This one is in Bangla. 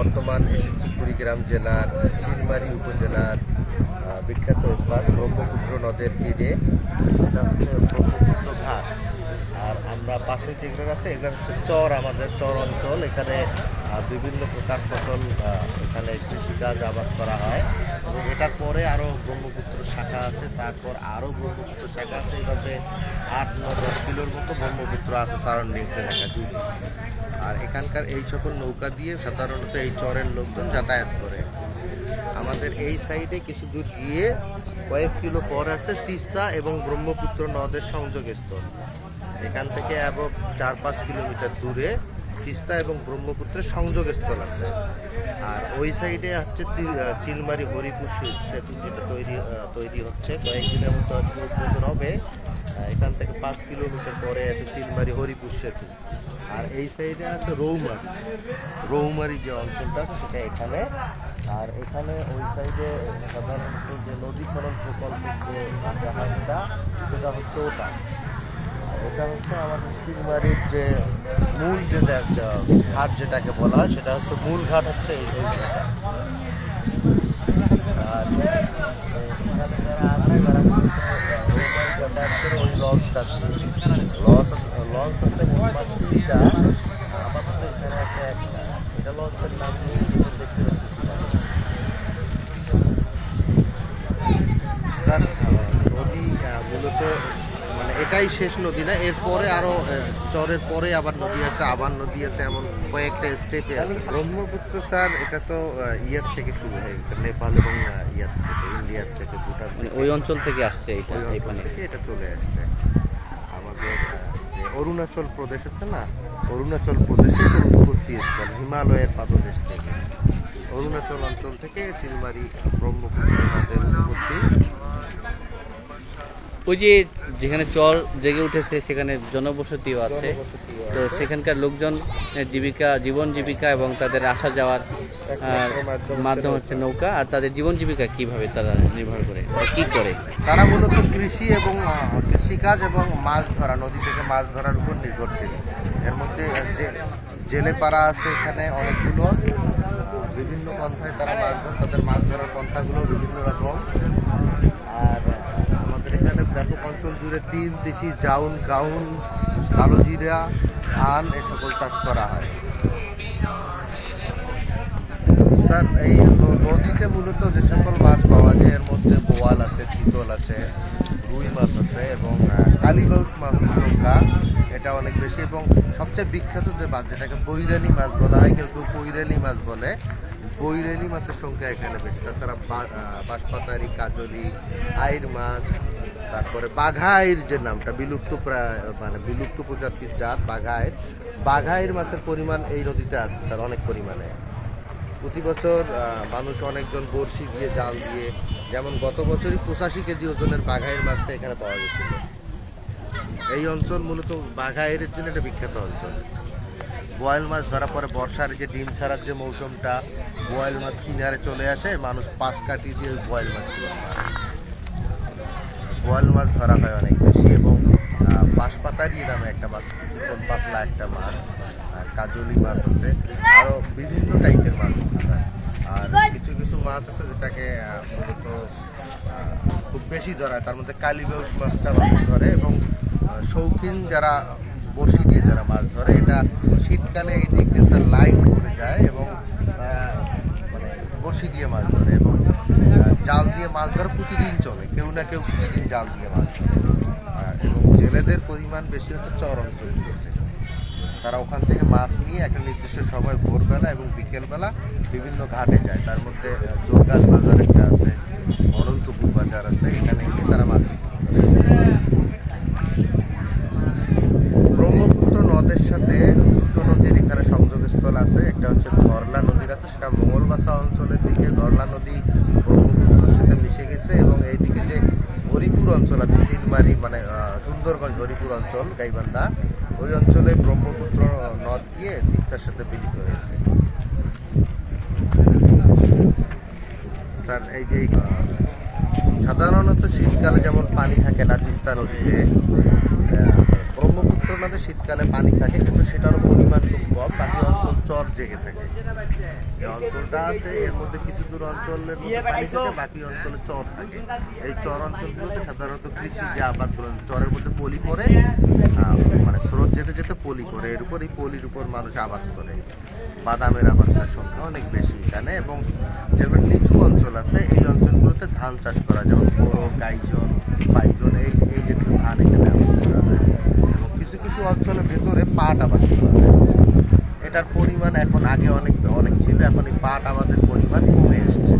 বর্তমান এসেছি কুড়িগ্রাম জেলার চিলমারি উপজেলার বিখ্যাত স্পাট ব্রহ্মপুত্র নদের তীরে। এটা হচ্ছে ব্রহ্মপুত্র ঘাট। আর আমরা পাশে যেগুলো আছে এগুলো হচ্ছে চর আমাদের, চর অঞ্চল। এখানে বিভিন্ন প্রকার ফসল এখানে কৃষিকাজ আবাদ করা হয়। এবং এটার পরে আরও ব্রহ্মপুত্র শাখা আছে, তারপর আরও ব্রহ্মপুত্র শাখা আছে এইভাবে আট ন দশ কিলোর মতো ব্রহ্মপুত্র আছে সারাউন্ডিংস এলাকা জুড়ে আর এখানকার এই সকল নৌকা দিয়ে সাধারণত এই চরের লোকজন যাতায়াত করে। আমাদের এই সাইডে কিছু দূর গিয়ে কয়েক কিলো পর আছে তিস্তা এবং ব্রহ্মপুত্র নদের সংযোগস্থল। এখান থেকে এবং চার পাঁচ কিলোমিটার দূরে তিস্তা এবং ব্রহ্মপুত্রের সংযোগস্থল আছে। আর ওই সাইডে হচ্ছে চিলমারি হরিপুর সেতু যেটা তৈরি তৈরি হচ্ছে। কয়েকদিনের মতো উদ্বোধন হবে। এখান থেকে পাঁচ কিলোমিটার পরে আছে চিলমারি হরিপুর সেতু। আর এই সাইডে আছে রৌমারি। রৌমারি যে অঞ্চলটা সেটা এখানে। আর এখানে ওই সাইডে সাধারণত যে নদী খনন প্রকল্পের যে জাহাজটা সেটা হচ্ছে ওটা। এটা হচ্ছে আমাদের চিলমারির যে মূল যে ঘাট যেটাকে বলা হয়, সেটা হচ্ছে মূল ঘাট হচ্ছে এই জায়গাটা। আর ওই লঞ্চটা লঞ্চ লঞ্চ হচ্ছে তিনটা আপাতত এখানে আছে একটা এটা লঞ্চের নাম দেখতে পাচ্ছি। নদী মূলত এটাই শেষ নদী না এরপরে আরও চরের পরে আবার নদী আছে আবার নদী আছে এমন কয়েকটা স্টেপে আছে। ব্রহ্মপুত্র স্যার এটা তো ইয়ার থেকে শুরু হয়ে গেছে নেপাল এবং ইয়ার থেকে ইন্ডিয়ার থেকে ভুটান মানে ওই অঞ্চল থেকে আসছে এটা থেকে এটা চলে আসছে। আমাদের অরুণাচল প্রদেশ আছে না অরুণাচল প্রদেশে উৎপত্তি স্থল হিমালয়ের পাদদেশ থেকে। অরুণাচল অঞ্চল থেকে চিলমারি ব্রহ্মপুত্র নদের উৎপত্তি। ওই যে যেখানে চর জেগে উঠেছে সেখানে জনবসতিও আছে। তো সেখানকার লোকজন জীবিকা জীবন জীবিকা এবং তাদের আসা যাওয়ার মাধ্যম হচ্ছে নৌকা। আর তাদের জীবন জীবিকা কীভাবে তারা নির্ভর করে? কি করে? তারা মূলত কৃষি এবং কৃষিকাজ এবং মাছ ধরা নদী থেকে মাছ ধরার উপর নির্ভরশীল। এর মধ্যে যে জেলে পাড়া আছে এখানে অনেকগুলো। বিভিন্ন পন্থায় তারা মাছ ধরে তাদের মাছ ধরার পন্থাগুলো বিভিন্ন রকম আর আহ, আমাদের এখানে ব্যাপক অঞ্চল জুড়ে তিল তিসি জাউন, গাউন, কালো জিরা ধান এ সকল চাষ করা হয়। স্যার, এই নদীতে মূলত যে সকল মাছ পাওয়া যায়, এর মধ্যে বোয়াল আছে, চিতল আছে, রুই মাছ আছে এবং কালীবাউস মাছের সংখ্যা এটা অনেক বেশি এবং সবচেয়ে বিখ্যাত যে মাছ, যেটাকে বৈরানি মাছ বলা হয়, কেউ কেউ কৈরানি মাছ বলে, বৈরানি মাছের সংখ্যা এখানে বেশি। তাছাড়া বাঁশপাতারি, কাজলি আইর মাছ তারপরে বাঘাইর যে নামটা, বিলুপ্ত প্রায় মানে বিলুপ্ত প্রজাতির জাত বাঘাইর বাঘাইর মাছের পরিমাণ এই নদীতে আছে স্যার, অনেক পরিমাণে। প্রতি বছর মানুষ অনেকজন বড়শি দিয়ে জাল দিয়ে, যেমন গত বছরই পঁচাশি কেজি ওজনের বাঘাইয়ের মাছটা এখানে পাওয়া গেছিল। এই অঞ্চল মূলত বাঘাইয়ের জন্য একটা বিখ্যাত অঞ্চল। বোয়াল মাছ ধরার পরে বর্ষার যে ডিম ছাড়ার যে মৌসুমটা, বোয়াল মাছ কিনারে চলে আসে, মানুষ পাশ কাটি দিয়ে বোয়াল মারে। বোয়াল মাছ ধরা হয় অনেক বেশি এবং বাঁশপাতারি নামে একটা মাছ, চিকন পাতলা একটা মাছ, আর কাজলি মাছ আছে। আরও বিভিন্ন টাইপের মাছ আছে আর কিছু কিছু মাছ আছে যেটাকে মূলত খুব বেশি ধরায় তার মধ্যে কালীবাউস মাছটা মাছ ধরে এবং শৌখিন যারা বড়শি দিয়ে যারা মাছ ধরে, এটা শীতকালে এই দিক দিয়ে লাইন করে যায় এবং মানে বড়শি দিয়ে মাছ ধরে এবং জাল দিয়ে মাছ ধরা, প্রতিদিন চলে। কেউ না কেউ প্রতিদিন জাল দিয়ে মাছ ধরে। এবং জেলেদের পরিমাণ বেশি হচ্ছে চর অঞ্চলগুলোতে তারা ওখান থেকে মাছ নিয়ে একটা নির্দিষ্ট সময় ভোরবেলা এবং বিকেলবেলা বিভিন্ন ঘাটে যায়। তার মধ্যে জোরগাছ বাজার একটা আছে অনন্তপুর বাজার আছে, এখানে গিয়ে তারা মাছ ব্রহ্মপুত্র নদের সাথে দুটো নদীর এখানে সংযোগস্থল আছে। একটা হচ্ছে ধরলা নদীর আছে, সেটা মঙ্গলবাসা অঞ্চলের দিকে। ধরলা নদী ব্রহ্মপুত্রের সাথে মিশে গেছে এবং এইদিকে যে হরিপুর অঞ্চল আছে চিলমারি মানে সুন্দরগঞ্জ, হরিপুর অঞ্চল, গাইবান্ধা। ওই অঞ্চলে ব্রহ্মপুত্র নদ গিয়ে তিস্তার সাথে মিলিত হয়েছে। স্যার, এই যে সাধারণত শীতকালে যেমন পানি থাকে না তিস্তা নদীতে আহ, শীতকালে পানি থাকে কিন্তু সেটার পরিমাণ খুব কম। বাকি অঞ্চল চর জেগে থাকে। যে অঞ্চলটা আছে এর মধ্যে কিছু দূর অঞ্চলের মধ্যে পানি থাকে বাকি অঞ্চলে চর থাকে। এই চর অঞ্চলগুলোতে সাধারণত কৃষি যে আবাদগুলো চরের মধ্যে পলি আহ, মানে স্রোত যেতে যেতে পলি পড়ে। এর উপর এই পলির উপর মানুষ আবাদ করে। বাদামের আবাদটার সংখ্যা অনেক বেশি এখানে এবং যেগুলো নিচু অঞ্চল আছে এই অঞ্চলগুলোতে ধান চাষ করা যেমন বড় গাইজন বাইজন এই এই জাতীয় ধান এখানে আবাদ করা হয় এবং কিছু অঞ্চলের ভেতরে পাট আবাদ এটার পরিমাণ এখন আগে অনেক অনেক ছিল, এখন এই পাট আবাদের পরিমাণ কমে এসেছে।